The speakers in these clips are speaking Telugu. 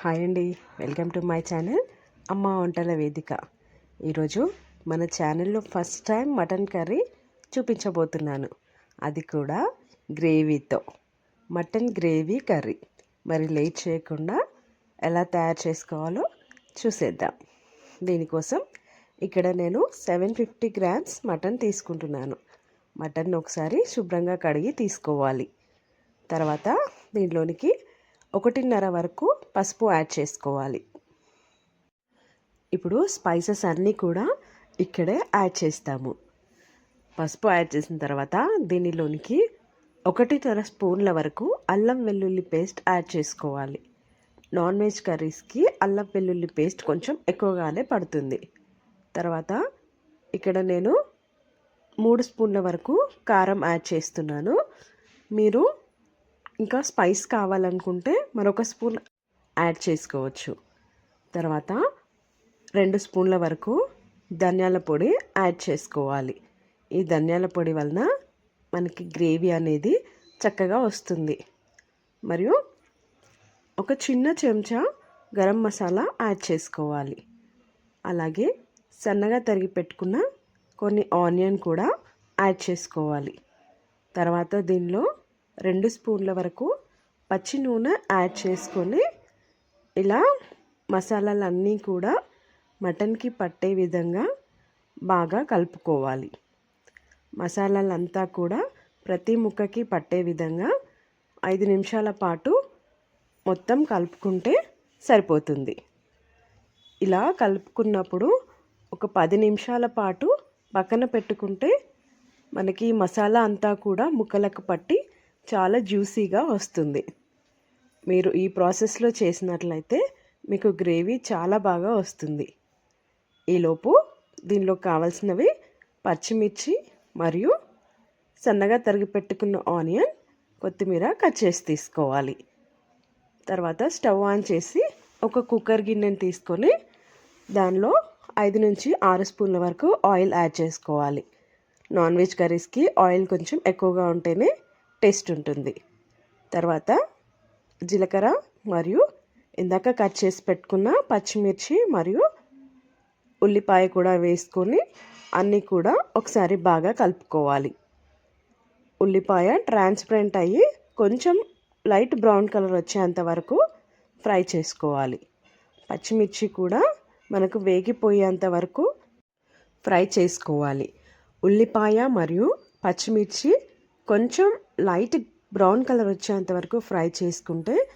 హాయ్ అండి. వెల్కమ్ టు మై ఛానల్ అమ్మ వంటల వేదిక. ఈరోజు మన ఛానల్లో ఫస్ట్ టైం మటన్ కర్రీ చూపించబోతున్నాను. అది కూడా గ్రేవీతో. Mutton gravy curry. మరి లేట్ చేయకుండా ఎలా తయారు చేసుకోవాలో చూసేద్దాం. దీనికోసం ఇక్కడ నేను సెవెన్ ఫిఫ్టీ గ్రామ్స్ మటన్ తీసుకుంటున్నాను. మటన్ ఒకసారి శుభ్రంగా కడిగి తీసుకోవాలి. తర్వాత దీంట్లోనికి ఒకటిన్నర వరకు పసుపు యాడ్ చేసుకోవాలి. ఇప్పుడు స్పైసెస్ అన్నీ కూడా ఇక్కడే యాడ్ చేస్తాము. పసుపు యాడ్ చేసిన తర్వాత దీనిలోనికి ఒకటిన్నర స్పూన్ల వరకు అల్లం వెల్లుల్లి పేస్ట్ యాడ్ చేసుకోవాలి. నాన్ వెజ్ కర్రీస్కి అల్లం వెల్లుల్లి పేస్ట్ కొంచెం ఎక్కువగానే పడుతుంది. తర్వాత ఇక్కడ నేను మూడు స్పూన్ల వరకు కారం యాడ్ చేస్తున్నాను. మీరు ఇంకా స్పైస్ కావాలనుకుంటే మరొక స్పూన్ యాడ్ చేసుకోవచ్చు. తర్వాత రెండు స్పూన్ల వరకు ధనియాల పొడి యాడ్ చేసుకోవాలి. ఈ ధనియాల పొడి వలన మనకి గ్రేవీ అనేది చక్కగా వస్తుంది. మరియు ఒక చిన్న చెంచా గరం మసాలా యాడ్ చేసుకోవాలి. అలాగే సన్నగా తరిగి పెట్టుకున్న కొన్ని ఆనియన్ కూడా యాడ్ చేసుకోవాలి. తర్వాత దీనిలో రెండు స్పూన్ల వరకు పచ్చి నూనె యాడ్ చేసుకొని ఇలా మసాలాలన్నీ కూడా మటన్కి పట్టే విధంగా బాగా కలుపుకోవాలి. మసాలాలంతా కూడా ప్రతి ముక్కకి పట్టే విధంగా ఐదు నిమిషాల పాటు మొత్తం కలుపుకుంటే సరిపోతుంది. ఇలా కలుపుకున్నప్పుడు ఒక పది నిమిషాల పాటు పక్కన పెట్టుకుంటే మనకి మసాలా అంతా కూడా ముక్కలకు పట్టి చాలా జ్యూసీగా వస్తుంది. మీరు ఈ ప్రాసెస్లో చేసినట్లయితే మీకు గ్రేవీ చాలా బాగా వస్తుంది. ఈలోపు దీనిలో కావాల్సినవి పచ్చిమిర్చి మరియు సన్నగా తరిగి పెట్టుకున్న ఆనియన్ కొత్తిమీర కట్ చేసి తీసుకోవాలి. తర్వాత స్టవ్ ఆన్ చేసి ఒక కుక్కర్ గిన్నెని తీసుకొని దానిలో ఐదు నుంచి ఆరు స్పూన్ల వరకు ఆయిల్ యాడ్ చేసుకోవాలి. నాన్ వెజ్ కర్రీస్కి ఆయిల్ కొంచెం ఎక్కువగా ఉంటేనే టేస్ట్ ఉంటుంది. తర్వాత జీలకర్ర మరియు ఇందాక కట్ చేసి పెట్టుకున్న పచ్చిమిర్చి మరియు ఉల్లిపాయ కూడా వేసుకొని అన్నీ కూడా ఒకసారి బాగా కలుపుకోవాలి. ఉల్లిపాయ ట్రాన్స్పరెంట్ అయ్యి కొంచెం లైట్ బ్రౌన్ కలర్ వచ్చేంత వరకు ఫ్రై చేసుకోవాలి. పచ్చిమిర్చి కూడా మనకు వేగిపోయేంత వరకు ఫ్రై చేసుకోవాలి. ఉల్లిపాయ మరియు పచ్చిమిర్చి కొంచెం లైట్ బ్రౌన్ కలర్ వచ్చేంత వరకు ఫ్రై చేసుకుంటే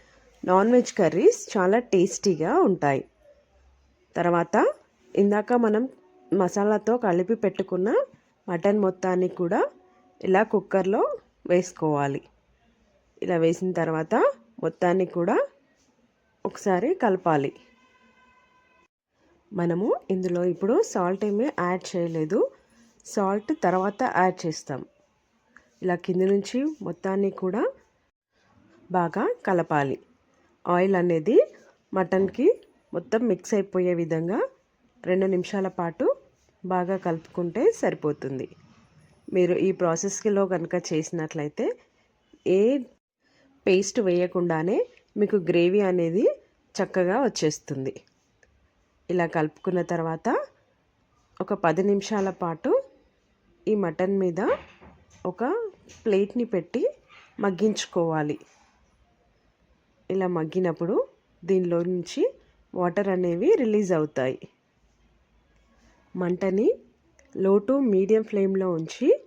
నాన్ వెజ్ కర్రీస్ చాలా టేస్టీగా ఉంటాయి. తర్వాత ఇందాక మనం మసాలాతో కలిపి పెట్టుకున్న మటన్ మొత్తాన్ని కూడా ఇలా కుక్కర్లో వేసుకోవాలి. ఇలా వేసిన తర్వాత మొత్తాన్ని కూడా ఒకసారి కలపాలి. మనము ఇందులో ఇప్పుడు సాల్ట్ ఏమీ యాడ్ చేయలేదు. సాల్ట్ తర్వాత యాడ్ చేస్తాం. ఇలా కింద నుంచి మొత్తాన్ని కూడా బాగా కలపాలి. ఆయిల్ అనేది మటన్కి మొత్తం మిక్స్ అయిపోయే విధంగా రెండు నిమిషాల పాటు బాగా కలుపుకుంటే సరిపోతుంది. మీరు ఈ ప్రాసెస్లో కనుక చేసినట్లయితే ఏ పేస్ట్ వేయకుండానే మీకు గ్రేవీ అనేది చక్కగా వచ్చేస్తుంది. ఇలా కలుపుకున్న తర్వాత ఒక పది నిమిషాల పాటు ఈ మటన్ మీద ఒక ప్లేట్ని పెట్టి మగ్గించుకోవాలి. ఇలా మగ్గినప్పుడు దీనిలో నుంచి వాటర్ అనేవి రిలీజ్ అవుతాయి. మంటని లో టు మీడియం ఫ్లేమ్లో ఉంచి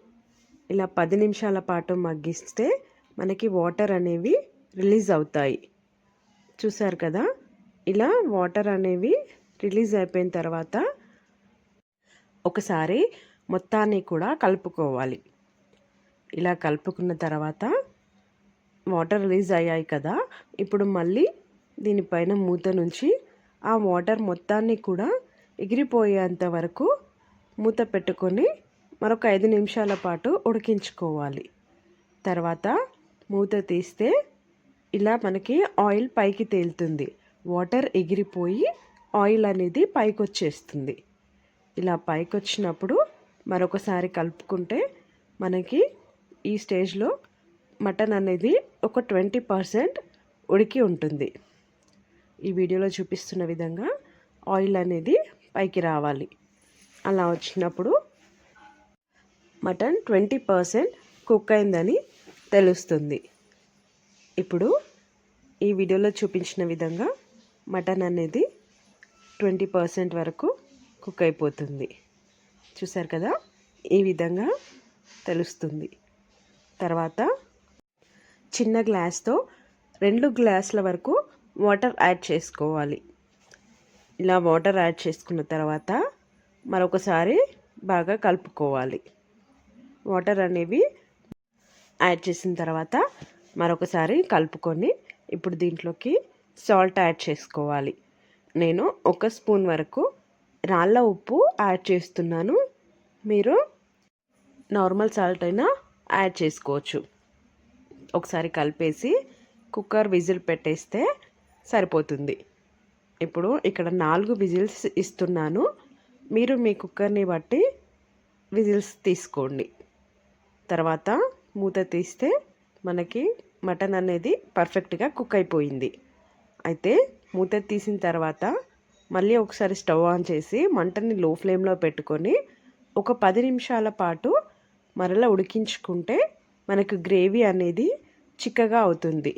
ఇలా పది నిమిషాల పాటు మగ్గిస్తే మనకి వాటర్ అనేవి రిలీజ్ అవుతాయి. చూసారు కదా? ఇలా వాటర్ అనేవి రిలీజ్ అయిపోయిన తర్వాత ఒకసారి మొత్తాన్ని కూడా కలుపుకోవాలి. ఇలా కలుపుకున్న తర్వాత వాటర్ రిలీజ్ అయ్యాయి కదా. ఇప్పుడు మళ్ళీ దీనిపైన మూత నుంచి ఆ వాటర్ మొత్తాన్ని కూడా ఎగిరిపోయేంత వరకు మూత పెట్టుకొని మరొక ఐదు నిమిషాల పాటు ఉడికించుకోవాలి. తర్వాత మూత తీస్తే ఇలా మనకి ఆయిల్ పైకి తేలుతుంది. వాటర్ ఎగిరిపోయి ఆయిల్ అనేది పైకి వచ్చేస్తుంది ఇలా పైకి వచ్చినప్పుడు మరొకసారి కలుపుకుంటే మనకి ఈ స్టేజ్లో మటన్ అనేది ఒక ట్వంటీ పర్సెంట్ ఉడికి ఉంటుంది. ఈ వీడియోలో చూపిస్తున్న విధంగా ఆయిల్ అనేది పైకి రావాలి. అలా వచ్చినప్పుడు మటన్ ట్వంటీ పర్సెంట్ కుక్ అయిందని తెలుస్తుంది. ఇప్పుడు ఈ వీడియోలో చూపించిన విధంగా మటన్ అనేది ట్వంటీ పర్సెంట్ వరకు కుక్ అయిపోతుంది. చూసారు కదా? ఈ విధంగా తెలుస్తుంది. తర్వాత చిన్న గ్లాస్తో రెండు గ్లాసుల వరకు వాటర్ యాడ్ చేసుకోవాలి. ఇలా వాటర్ యాడ్ చేసుకున్న తర్వాత మరొకసారి బాగా కలుపుకోవాలి. వాటర్ అనేవి యాడ్ చేసిన తర్వాత మరొకసారి కలుపుకొని ఇప్పుడు దీంట్లోకి సాల్ట్ యాడ్ చేసుకోవాలి. నేను ఒక స్పూన్ వరకు రాళ్ళ ఉప్పు యాడ్ చేస్తున్నాను. మీరు నార్మల్ సాల్ట్ అయినా యాడ్ చేసుకోవచ్చు. ఒకసారి కలిపేసి కుక్కర్ విజిల్ పెట్టేస్తే సరిపోతుంది. ఇప్పుడు ఇక్కడ నాలుగు విజిల్స్ ఇస్తున్నాను. మీరు మీ కుక్కర్ని బట్టి విజిల్స్ తీసుకోండి. తర్వాత మూత తీస్తే మనకి మటన్ అనేది పర్ఫెక్ట్గా కుక్ అయిపోయింది. అయితే మూత తీసిన తర్వాత మళ్ళీ ఒకసారి స్టవ్ ఆన్ చేసి మంటని లో ఫ్లేమ్లో పెట్టుకొని ఒక పది నిమిషాల పాటు మరలా ఉడికించుకుంటే మనకు గ్రేవీ అనేది చిక్కగా అవుతుంది.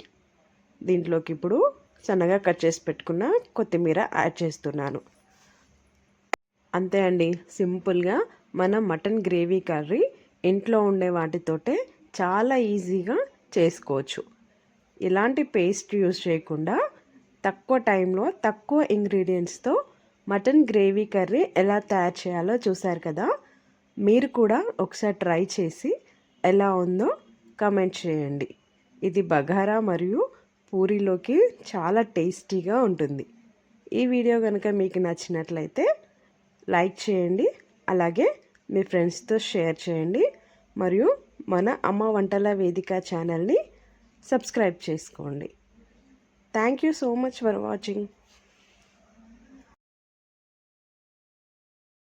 దీంట్లోకి ఇప్పుడు సన్నగా కట్ చేసి పెట్టుకున్న కొత్తిమీర యాడ్ చేస్తున్నాను. అంతే అండి సింపుల్గా మన మటన్ గ్రేవీ కర్రీ ఇంట్లో ఉండే వాటితోటే చాలా ఈజీగా చేసుకోవచ్చు. ఇలాంటి పేస్ట్ యూజ్ చేయకుండా తక్కువ టైంలో తక్కువ ఇంగ్రీడియంట్స్తో మటన్ గ్రేవీ కర్రీ ఎలా తయారు చేయాలో చూసారు కదా? మీరు కూడా ఒకసారి ట్రై చేసి ఎలా ఉందో కమెంట్ చేయండి. ఇది బగారా మరియు పూరీలోకి చాలా టేస్టీగా ఉంటుంది. ఈ వీడియో కనుక మీకు నచ్చినట్లయితే లైక్ చేయండి అలాగే మీ ఫ్రెండ్స్తో షేర్ చేయండి మరియు మన అమ్మ వంటల వేదిక ఛానల్ని సబ్స్క్రైబ్ చేసుకోండి. Thank you so much for watching.